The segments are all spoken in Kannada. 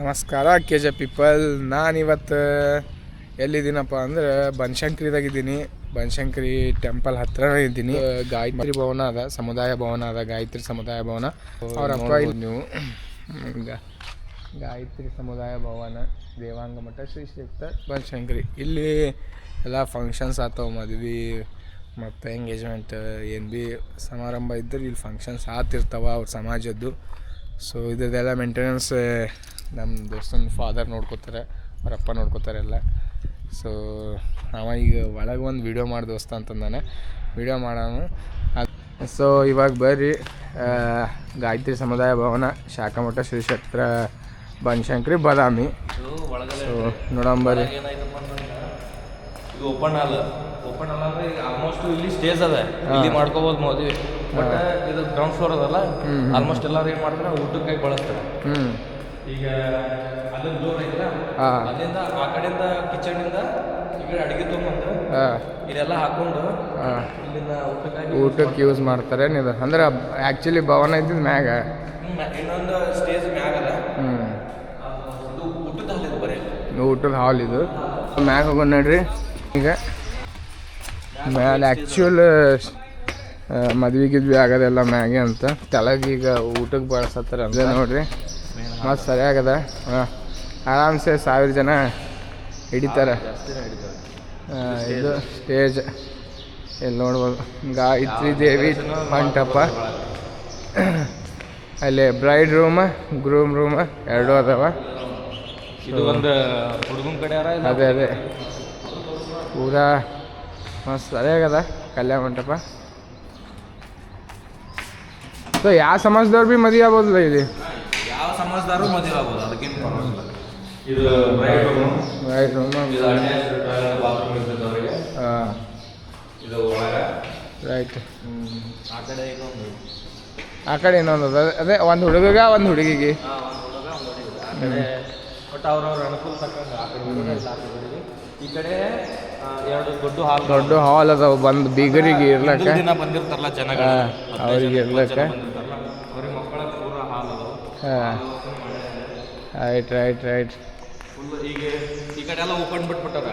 ನಮಸ್ಕಾರ ಕೆ ಜೆ ಪೀಪಲ್. ನಾನಿವತ್ತು ಎಲ್ಲಿದ್ದೀನಪ್ಪ ಅಂದ್ರೆ ಬನಶಂಕರಿದಾಗಿದ್ದೀನಿ. ಬನಶಂಕರಿ ಟೆಂಪಲ್ ಹತ್ರನೇ ಇದ್ದೀನಿ. ಗಾಯತ್ರಿ ಭವನ ಅದ ಸಮುದಾಯ ಭವನ ಅದ ಗಾಯತ್ರಿ ಸಮುದಾಯ ಭವನ. ಅವ್ರ ನೀವು. ಗಾಯತ್ರಿ ಸಮುದಾಯ ಭವನ ದೇವಾಂಗ ಮಠ ಶ್ರೀ ಕ್ಷೇತ್ರ ಬನಶಂಕರಿ. ಇಲ್ಲಿ ಎಲ್ಲ ಫಂಕ್ಷನ್ಸ್ ಆತವ ಮದ್ವೆ ಮತ್ತು ಎಂಗೇಜ್ಮೆಂಟ್ ಏನು ಭೀ ಸಮಾರಂಭ ಇದ್ದರೆ ಇಲ್ಲಿ ಫಂಕ್ಷನ್ಸ್ ಆತಿರ್ತಾವ ಅವ್ರ ಸಮಾಜದ್ದು. ಸೊ ಇದ್ರದ್ದೆಲ್ಲ ಮೇಂಟೆನೆನ್ಸ್ ನಮ್ಮ ದೋಸ್ತನ ಫಾದರ್ ನೋಡ್ಕೋತಾರೆ ಅವರಪ್ಪ ನೋಡ್ಕೋತಾರೆ ಎಲ್ಲ. ಸೊ ಅವ ಈಗ ಒಳಗೆ ಒಂದು ವಿಡಿಯೋ ಮಾಡಿ ದೋಸ್ತ ಅಂತಂದಾನೆ. ವೀಡಿಯೋ ಮಾಡೋಣ. ಅದು ಸೊ ಇವಾಗ ಬರ್ರಿ ಗಾಯತ್ರಿ ಸಮುದಾಯ ಭವನ ಶಾಖಮಠ ಶ್ರೀ ಕ್ಷೇತ್ರ ಬನಶಂಕರಿ ಬದಾಮಿ. ಸೊ ನೋಡಂಬರ್ರಿ ಬರ್ರಿ. ಓಪನ್ ಹಾಲ್ ಓಪನ್ ಹಾಲ್ ಅಂದ್ರೆ ಈಗ ಆಲ್ಮೋಸ್ಟ್ ಇಲ್ಲಿ ಸ್ಟೇಜ್ ಅದ. ಇಲ್ಲಿ ಮಾಡ್ಕೋಬಹುದು ಮದುವೆ ಬಟ್ ಇದು ಗ್ರೌಂಡ್ ಫ್ಲೋರ್ ಅದಲ್ಲ. ಆಲ್ಮೋಸ್ಟ್ ಎಲ್ಲರೂ ಏನು ಮಾಡ್ತಾರೆ ಊಟಕ್ಕೆ ಬಳಸ್ತಾರೆ. ಹ್ಞೂ ಈಗ ಅಲ್ಲಿಂದ ಡೋರ್ ಐತಲ್ಲ? ಹಾಂ. ಅಲ್ಲಿಂದ ಆ ಕಡೆಯಿಂದ ಕಿಚನ್ ಇಂದ ಈ ಕಡೆ ಅಡಿಗೆ ತೊಗೊಂಬಂದು ಹಾಂ. ಇದೆಲ್ಲ ಹಾಕೊಂಡು ಹಾಂ. ಇಲ್ಲಿಂದ ಊಟಕ್ಕಾಗಿ ಊಟಕ್ಕೆ ಯೂಸ್ ಮಾಡ್ತಾರೆ ಇದು ಅಂದ್ರೆ ಆ್ಯಕ್ಚುಲಿ ಭವನ ಇದ್ದಿದ್ದು ಮ್ಯಾಗ. ಇನ್ನೊಂದು ಸ್ಟೇಜ್ ಮ್ಯಾಗ ಅದ ಹ್ಞೂ ಊಟದ ಹಾಲ್ ಇದು ಬರೀ ಊಟದ ಹಾಲ್ ಇದು. ಮ್ಯಾಗ ಹೋಗೋಣ ನೋಡ್ರಿ. ಈಗ ಮ್ಯಾಲೆ ಆ್ಯಕ್ಚುಲ್ ಮದ್ವೆ ಗಿದ್ವಿ ಆಗೋದೆಲ್ಲ ಮ್ಯಾಗೆ ಅಂತ. ತೆಳಗೆ ಈಗ ಊಟಕ್ಕೆ ಬಳಸತ್ತಾರ ಅಂದ್ರೆ ನೋಡ್ರಿ. ಮತ್ತು ಸರಿಯಾಗದ ಹಾಂ ಆರಾಮ್ಸೆ ಸಾವಿರ ಜನ ಹಿಡಿತಾರೆ. ಇದು ಸ್ಟೇಜ್. ಇಲ್ಲಿ ನೋಡ್ಬೋದು. ಗಾಯತ್ರಿ ದೇವಿ ಮಂಟಪ. ಅಲ್ಲಿ ಬ್ರೈಡ್ ರೂಮ್ ಗ್ರೂಮ್ ರೂಮ್ ಎರಡೂ ಅದಾವ. ಇದು ಒಂದು ಹುಡುಗನ ಕಡೆ ಅದೇ ಅದೇ. ಪೂರಾ ಮಸ್ತ್ ಸರಿಯಾಗದ ಕಲ್ಯಾಣ ಮಂಟಪ. ಸೊ ಯಾವ ಸಮಾಜದವ್ರು ಭೀ ಮದುವೆ ಆಗ್ಬೋದಲ್ಲ ಇಲ್ಲಿ? ಸಮಾಜದಾರು ಮದುವೆ ಆಗ್ಬೋದು ಅದಕ್ಕೇನು ಪರವಾಗಿಲ್ಲ ಇದು ಬ್ರೈಟ್ ರೂಮ್ ರೈಟ್ ರೂಮ್ ಇದು ಅಟ್ಯಾಚ್ ಬಾತ್ರೂಮ್ ಇರ್ತದವರಿಗೆ ಹಾಂ. ಇದು ಒಳಗೆ. ರೈಟ್ ಆ ಕಡೆ ಇನ್ನೊಂದು. ಆ ಕಡೆ ಇನ್ನೊಂದು ಅದ ಅದೇ ಒಂದು ಹುಡುಗಗ ಒಂದು ಹುಡುಗಿಗೆ. ಹಾಂ ಒಂದು ಹುಡುಗ ಒಂದು ಹುಡುಗಿ. ಆ ಕಡೆ ಬಟ್ ಅವ್ರವ್ರ ಅನುಕೂಲ ತಕ್ಕಂಗೆ ಆ ಕಡೆ ಹುಡುಗ ಇಲ್ಲ ಆ ಕಡೆ ಹುಡುಗಿ. ಈ ಕಡೆ ಎರಡು ದೊಡ್ಡ ಹಾಲ್ ದೊಡ್ಡ ಹಾಲ್ ಅದಾವ ಬಂದು ಬೀಗರಿಗೆ ಇರ್ಲಕ್ಕ. ದಿನ ಬಂದಿರ್ತಾರಲ್ಲ ಜನಗಳು. ಅವರಿಗೆ ಅವ್ರಿಗೆ ಇರ್ಲಕ್ಕ. ಬಂದಿರ್ತಾರಲ್ಲ ಅವ್ರಿಗೆ ಮಕ್ಕಳ ಪೂರ ಹಾಲ್ ಅದಾವ ಹಾಂ. ರೈಟ್ ರೈಟ್ ರೈಟ್ ಈಗ ಈ ಕಡೆ ಎಲ್ಲ ಓಪನ್ ಬಿಟ್ಬಿಟ್ಟಾರ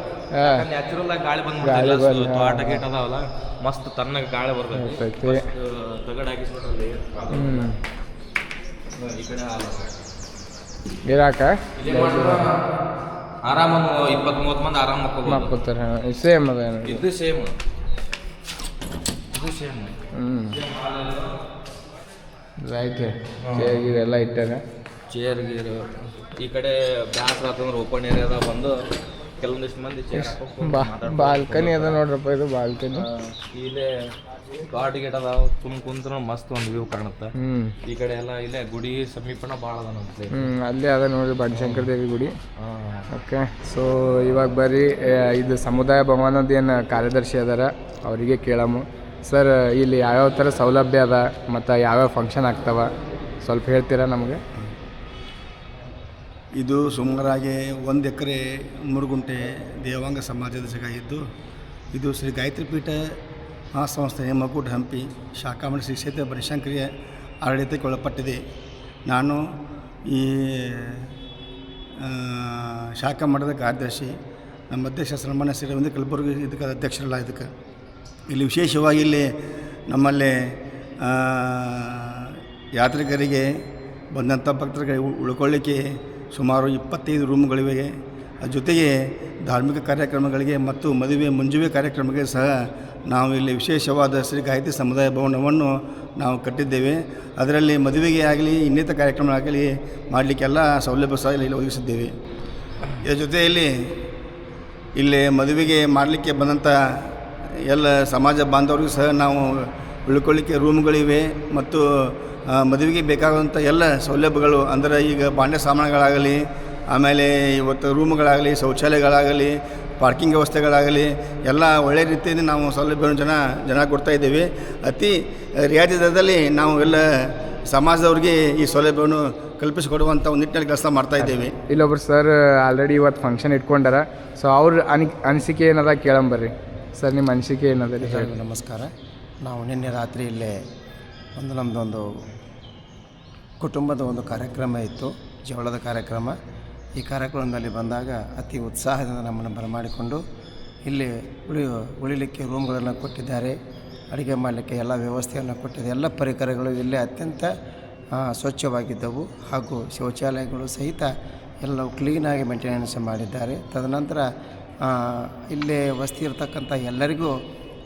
ನ್ಯಾಚುರಲ್ ಆಗಿ ಗಾಳಿ ಗಾಳಿ ಬಂದ್ಬಿಡ್ತಿಲ್ಲ ಬಂದ್- ತೋಟ ಗೇಟ್ ಅದಾವಲ್ಲ ಮಸ್ತ್ ತನ್ನ ಗಾಳಿ ಬರ್ತೈತಿ. ತಗಡ ಹಾಕಿಸ್ಬಿಟ್ರಲ್ಲಿ ಈ ಕಡೆ ಇರಾಕ? ಆರಾಮ. ಇಪ್ಪತ್ತ್ ಮೂವತ್ತು ಮಂದಿ ಆರಾಮ ಮಕ್ಕೋತಾರೆ ಸೇಮ್ ಅದ ಇದು ಸೇಮ್ ಇದು ಸೇಮ್ ಹ್ಞೂ ರೈಟ್ ಎಲ್ಲ ಇಟ್ಟಾರೆ ಚೇರ್ ಗೀರ್. ಈ ಕಡೆ ಬ್ಯಾಸ್ರ ಆತಂದ್ರೆ ಓಪನ್ ಏರಿಯಾದಾಗ ಬಂದು ಕೆಲವೊಂದಿಷ್ಟು ಮಂದಿ ಚೇರ್ ಬಾ ಬಾಲ್ಕನಿ ಅದ ನೋಡ್ರಪ್ಪ ಇದು ಬಾಲ್ಕನಿ ಇಲ್ಲೇ ಗಾಡ್ ಗೇಟ್ ಅದ ತುಂಬ ಕುಂತ್ರ ಮಸ್ತ್ ಒಂದು ವ್ಯೂ ಕಾಣುತ್ತೆ. ಈ ಕಡೆ ಎಲ್ಲ ಇಲ್ಲೇ ಗುಡಿ ಸಮೀಪನ ಭಾಳ ಅದ ನಮ್ಮ ಹ್ಞೂ ಅಲ್ಲೇ ಅದ ನೋಡ್ರಿ ಬನಶಂಕರ ದೇವಿ ಗುಡಿ. ಓಕೆ ಸೊ ಇವಾಗ ಬರೀ ಇದು ಸಮುದಾಯ ಭವನದ ಏನು ಕಾರ್ಯದರ್ಶಿ ಅದಾರ ಅವರಿಗೆ ಕೇಳಮು. ಸರ್ ಇಲ್ಲಿ ಯಾವ್ಯಾವ ಥರ ಸೌಲಭ್ಯ ಅದ ಮತ್ತು ಯಾವ್ಯಾವ ಫಂಕ್ಷನ್ ಆಗ್ತಾವ? ಸ್ವಲ್ಪ ಹೇಳ್ತೀರಾ ನಮಗೆ? ಇದು ಸುಮಾರಾಗಿ ಒಂದು ಎಕರೆ ಮುರುಗುಂಟೆ ದೇವಾಂಗ ಸಮಾಜದ ಜಾಗ ಇದು ಶ್ರೀ ಗಾಯತ್ರಿ ಪೀಠ ಮಹಾಸಂಸ್ಥೆ ಮಗುಡ್ ಹಂಪಿ ಶಾಖಾಮಣಿ ಶ್ರೀ ಕ್ಷೇತ್ರ ಬನಶಂಕರಿಯ ಆಡಳಿತಕ್ಕೆ ಒಳಪಟ್ಟಿದೆ. ನಾನು ಈ ಆ, ಶಾಖಾ ಮಠದ ಕಾರ್ಯದರ್ಶಿ ನಮ್ಮ ಅಧ್ಯಕ್ಷ ಸನ್ಮಾನ್ಯ ಶ್ರೀ ಒಂದು ಕಲಬುರ್ಗಿ ಇದಕ್ಕೆ ಅಧ್ಯಕ್ಷರಲ್ಲ ಇದಕ್ಕೆ. ಇಲ್ಲಿ ವಿಶೇಷವಾಗಿ ಇಲ್ಲಿ ನಮ್ಮಲ್ಲಿ ಯಾತ್ರಿಕರಿಗೆ ಬಂದಂಥ ಭಕ್ತರಿಗೆ ಉಳ್ಕೊಳ್ಳಿಕ್ಕೆ ಸುಮಾರು ಇಪ್ಪತ್ತೈದು ರೂಮ್ಗಳಿವೆ. ಜೊತೆಗೆ ಧಾರ್ಮಿಕ ಕಾರ್ಯಕ್ರಮಗಳಿಗೆ ಮತ್ತು ಮದುವೆ, ಮುಂಜುವೆ ಕಾರ್ಯಕ್ರಮಕ್ಕೆ ಸಹ ನಾವು ಇಲ್ಲಿ ವಿಶೇಷವಾದ ಶ್ರೀ ಗಾಯತ್ರಿ ಸಮುದಾಯ ಭವನವನ್ನು ನಾವು ಕಟ್ಟಿದ್ದೇವೆ. ಅದರಲ್ಲಿ ಮದುವೆಗೆ ಆಗಲಿ, ಇನ್ನಿತರ ಕಾರ್ಯಕ್ರಮ ಆಗಲಿ ಮಾಡಲಿಕ್ಕೆಲ್ಲ ಸೌಲಭ್ಯ ಸಹ ಇಲ್ಲಿ ಒದಗಿಸಿದ್ದೇವೆ. ಇದರ ಜೊತೆಯಲ್ಲಿ ಇಲ್ಲಿ ಮದುವೆಗೆ ಮಾಡಲಿಕ್ಕೆ ಬಂದಂಥ ಎಲ್ಲ ಸಮಾಜ ಬಾಂಧವರಿಗೂ ಸಹ ನಾವು ಉಳ್ಕೊಳ್ಳಿಕ್ಕೆ ರೂಮ್ಗಳಿವೆ ಮತ್ತು ಮದುವೆಗೆ ಬೇಕಾದಂಥ ಎಲ್ಲ ಸೌಲಭ್ಯಗಳು, ಅಂದರೆ ಈಗ ಬಾಂಡೆ ಸಾಮಾನುಗಳಾಗಲಿ, ಆಮೇಲೆ ಇವತ್ತು ರೂಮ್ಗಳಾಗಲಿ, ಶೌಚಾಲಯಗಳಾಗಲಿ, ಪಾರ್ಕಿಂಗ್ ವ್ಯವಸ್ಥೆಗಳಾಗಲಿ, ಎಲ್ಲ ಒಳ್ಳೆಯ ರೀತಿಯಲ್ಲಿ ನಾವು ಸೌಲಭ್ಯವನ್ನು ಜನ ಜನ ಕೊಡ್ತಾ ಇದ್ದೇವೆ. ಅತಿ ರಿಯಾಯಿತಿ ದರದಲ್ಲಿ ನಾವು ಎಲ್ಲ ಸಮಾಜದವ್ರಿಗೆ ಈ ಸೌಲಭ್ಯವನ್ನು ಕಲ್ಪಿಸಿಕೊಡುವಂಥ ಒಂದು ನಿಟ್ಟಿನಲ್ಲಿ ಕೆಲಸ ಮಾಡ್ತಾ ಇದ್ದೇವೆ. ಇಲ್ಲೊಬ್ರು ಸರ್ ಆಲ್ರೆಡಿ ಇವತ್ತು ಫಂಕ್ಷನ್ ಇಟ್ಕೊಂಡಾರ. ಸೊ ಅವ್ರ ಅನಿ ಅನಿಸಿಕೆ ಏನದ ಕೇಳಂಬರ್ರಿ. ಸರ್, ನಿಮ್ಮ ಅನಿಸಿಕೆ ಏನದ? ರೀ ಹೇಳಿ, ನಮಸ್ಕಾರ. ನಾವು ನಿನ್ನೆ ರಾತ್ರಿ ಇಲ್ಲೇ ಒಂದು ನಮ್ಮದೊಂದು ಕುಟುಂಬದ ಒಂದು ಕಾರ್ಯಕ್ರಮ ಇತ್ತು ಜವಳದ ಕಾರ್ಯಕ್ರಮ. ಈ ಕಾರ್ಯಕ್ರಮದಲ್ಲಿ ಬಂದಾಗ ಅತಿ ಉತ್ಸಾಹದಿಂದ ನಮ್ಮನ್ನು ಬರಮಾಡಿಕೊಂಡು ಇಲ್ಲಿ ಉಳಿ, ಉಳಿಲಿಕ್ಕೆ ರೂಮ್ಗಳನ್ನು ಕೊಟ್ಟಿದ್ದಾರೆ, ಅಡುಗೆ ಮಾಡಲಿಕ್ಕೆ ಎಲ್ಲ ವ್ಯವಸ್ಥೆಯನ್ನು ಕೊಟ್ಟಿದೆ ಎಲ್ಲ ಪರಿಕರಗಳು ಇಲ್ಲಿ ಅತ್ಯಂತ ಸ್ವಚ್ಛವಾಗಿದ್ದವು ಹಾಗೂ ಶೌಚಾಲಯಗಳು ಸಹಿತ ಎಲ್ಲವೂ ಕ್ಲೀನಾಗಿ ಮೇಂಟೆನೆನ್ಸ್ ಮಾಡಿದ್ದಾರೆ. ತದನಂತರ ಇಲ್ಲೇ ವಸ್ತಿ ಇರ್ತಕ್ಕಂಥ ಎಲ್ಲರಿಗೂ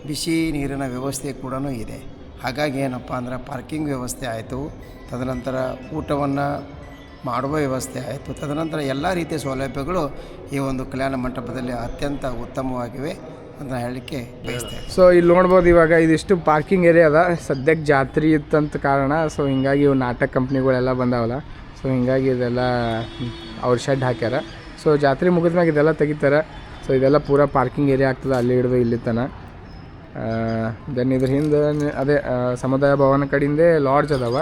ಬಿಸಿ ನೀರಿನ ವ್ಯವಸ್ಥೆ ಕೂಡ ಇದೆ. ಹಾಗಾಗಿ ಏನಪ್ಪ ಅಂದ್ರೆ ಪಾರ್ಕಿಂಗ್ ವ್ಯವಸ್ಥೆ ಆಯಿತು, ತದನಂತರ ಊಟವನ್ನು ಮಾಡುವ ವ್ಯವಸ್ಥೆ ಆಯಿತು, ತದನಂತರ ಎಲ್ಲ ರೀತಿಯ ಸೌಲಭ್ಯಗಳು ಈ ಒಂದು ಕಲ್ಯಾಣ ಮಂಟಪದಲ್ಲಿ ಅತ್ಯಂತ ಉತ್ತಮವಾಗಿವೆ ಅಂತ ಹೇಳಲಿಕ್ಕೆ ಬಯಸ್ತೇವೆ ಸೊ ಇಲ್ಲಿ ನೋಡ್ಬೋದು ಇವಾಗ ಇದಿಷ್ಟು ಪಾರ್ಕಿಂಗ್ ಏರಿಯಾ ಅದ. ಸದ್ಯಕ್ಕೆ ಜಾತ್ರೆ ಇತ್ತಂತ ಕಾರಣ ಸೊ ಹಿಂಗಾಗಿ ಇವು ನಾಟಕ ಕಂಪ್ನಿಗಳೆಲ್ಲ ಬಂದಾವಲ್ಲ. ಸೊ ಹಿಂಗಾಗಿ ಇದೆಲ್ಲ ಅವ್ರ ಶೆಡ್ ಹಾಕ್ಯಾರ. ಸೊ ಜಾತ್ರೆ ಮುಗಿದ್ಮ್ಯಾಗ ಇದೆಲ್ಲ ತೆಗಿತಾರೆ. ಸೊ ಇದೆಲ್ಲ ಪೂರ ಪಾರ್ಕಿಂಗ್ ಏರಿಯಾ ಆಗ್ತದೆ ಅಲ್ಲಿ ಹಿಡಿದು ಇಲ್ಲಿ ತನ. ದೆನ್ ಇದ್ರ ಹಿಂದೆ ಅದೇ ಸಮುದಾಯ ಭವನ ಕಡೆಯಿಂದೇ ಲಾಡ್ಜ್ ಅದಾವ.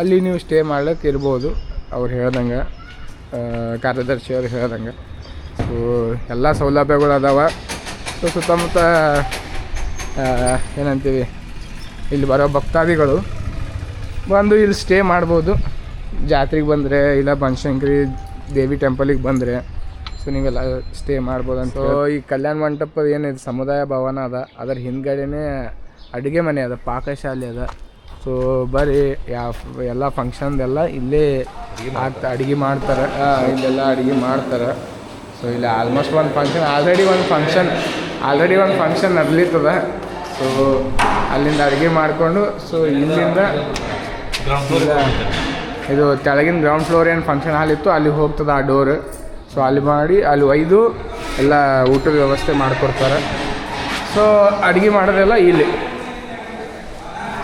ಅಲ್ಲಿ ನೀವು ಸ್ಟೇ ಮಾಡ್ಲಿಕ್ಕೆ ಇರ್ಬೋದು, ಅವ್ರು ಹೇಳ್ದಂಗೆ. ಕಾರ್ಯದರ್ಶಿ ಅವ್ರು ಹೇಳ್ದಂಗೆ. ಸೊ ಎಲ್ಲ ಸೌಲಭ್ಯಗಳು ಅದಾವ. ಸೊ ಸುತ್ತಮುತ್ತ ಏನಂತೀವಿ, ಇಲ್ಲಿ ಬರೋ ಭಕ್ತಾದಿಗಳು ಬಂದು ಇಲ್ಲಿ ಸ್ಟೇ ಮಾಡ್ಬೋದು. ಜಾತ್ರೆಗೆ ಬಂದರೆ, ಇಲ್ಲ ಬನಶಂಕರಿ ದೇವಿ ಟೆಂಪಲಿಗೆ ಬಂದರೆ. ಸೊ ನೀವೆಲ್ಲ ಸ್ಟೇ ಮಾಡ್ಬೋದು ಅಂತ So, ಈ ಕಲ್ಯಾಣ ಮಂಟಪ ಏನಿದೆ ಸಮುದಾಯ ಭವನ ಅದ ಅದರ ಹಿಂದ್ಗಡೆನೇ ಅಡುಗೆ ಮನೆ ಅದ ಪಾಕಶಾಲೆ ಅದ. ಸೊ ಬರ್ರಿ ಯಾವ ಎಲ್ಲ ಫಂಕ್ಷನ್ದೆಲ್ಲ ಇಲ್ಲೇ ಆಗ್ತಾ ಅಡುಗೆ ಮಾಡ್ತಾರೆ. ಇಲ್ಲೆಲ್ಲ ಅಡುಗೆ ಮಾಡ್ತಾರೆ. ಸೊ ಇಲ್ಲಿ ಆಲ್ಮೋಸ್ಟ್ ಒಂದು ಫಂಕ್ಷನ್ ಆಲ್ರೆಡಿ ಒಂದು ಫಂಕ್ಷನ್ ಆಲ್ರೆಡಿ ಒಂದು ಫಂಕ್ಷನ್ ನಡ್ಲಿತ್ತದ. ಸೊ ಅಲ್ಲಿಂದ ಅಡುಗೆ ಮಾಡಿಕೊಂಡು ಸೊ ಇಲ್ಲಿಂದ ಇಲ್ಲ, ಇದು ಕೆಳಗಿನ ಗ್ರೌಂಡ್ ಫ್ಲೋರ್ ಏನು ಫಂಕ್ಷನ್ ಹಾಲ್ ಇತ್ತು ಅಲ್ಲಿ ಹೋಗ್ತದೆ ಆ ಡೋರ್ ಸೊ ಅಲ್ಲಿ ಮಾಡಿ, ಅಲ್ಲಿ ಒಯ್ದು ಎಲ್ಲ ಊಟದ ವ್ಯವಸ್ಥೆ ಮಾಡಿಕೊಡ್ತಾರೆ. ಸೊ ಅಡುಗೆ ಮಾಡೋದೆಲ್ಲ ಇಲ್ಲಿ.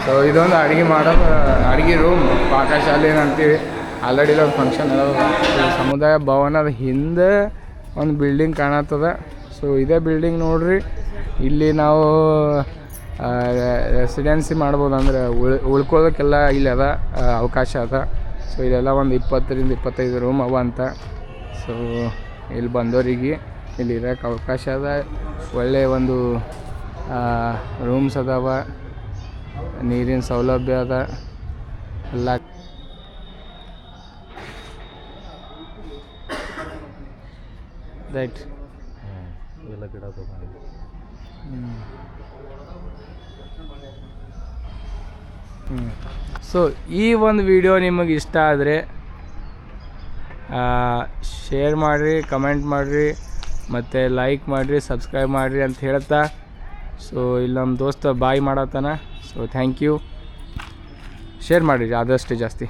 ಸೊ ಇದೊಂದು ಅಡುಗೆ ಮಾಡೋ ಅಡುಗೆ ರೂಮ್ ಪಾಕಶಾಲೆ ಏನಂತೀವಿ. ಆಲ್ರೆಡಿ ಒಂದು ಫಂಕ್ಷನ್ ಸಮುದಾಯ ಭವನದ ಹಿಂದೆ ಒಂದು ಬಿಲ್ಡಿಂಗ್ ಕಾಣತ್ತದ. ಸೊ ಇದೇ ಬಿಲ್ಡಿಂಗ್ ನೋಡ್ರಿ. ಇಲ್ಲಿ ನಾವು ರೆಸಿಡೆನ್ಸಿ ಮಾಡ್ಬೋದು ಅಂದರೆ ಉಳ್ ಉಳ್ಕೊಳ್ಳೋಕ್ಕೆಲ್ಲ ಇಲ್ಲಿ ಅದ ಅವಕಾಶ ಅದ. ಸೊ ಇಲ್ಲೆಲ್ಲ ಒಂದು ಇಪ್ಪತ್ತರಿಂದ ಇಪ್ಪತ್ತೈದು ರೂಮ್ ಅವ ಅಂತ. ಸೊ ಇಲ್ಲಿ ಬಂದವರಿಗೆ ಇಲ್ಲಿ ಇರೋಕ್ಕೆ ಅವಕಾಶ ಅದ. ಒಳ್ಳೆಯ ಒಂದು ರೂಮ್ಸ್ ಅದಾವ. ನೀರಿನ ಸೌಲಭ್ಯ ಅದ. ಎಲ್ಲ ರೈಟ್. ಎಲ್ಲ ಗಿಡ ಸೊ ಈ ಒಂದು ವಿಡಿಯೋ ನಿಮಗೆ ಇಷ್ಟ ಆದರೆ ಶೇರ್ ಮಾಡಿರಿ ಕಮೆಂಟ್ ಮಾಡಿರಿ, ಮತ್ತು ಲೈಕ್ ಮಾಡಿರಿ ಸಬ್ಸ್ಕ್ರೈಬ್ ಮಾಡಿರಿ ಅಂತ ಹೇಳ್ತಾ ಸೊ ಇಲ್ಲಿ ನಮ್ಮ ದೋಸ್ತ ಬಾಯ್ ಮಾಡತ್ತಾನ ಸೊ ಥ್ಯಾಂಕ್ ಯು ಶೇರ್ ಮಾಡಿರಿ, ಆದಷ್ಟು ಜಾಸ್ತಿ.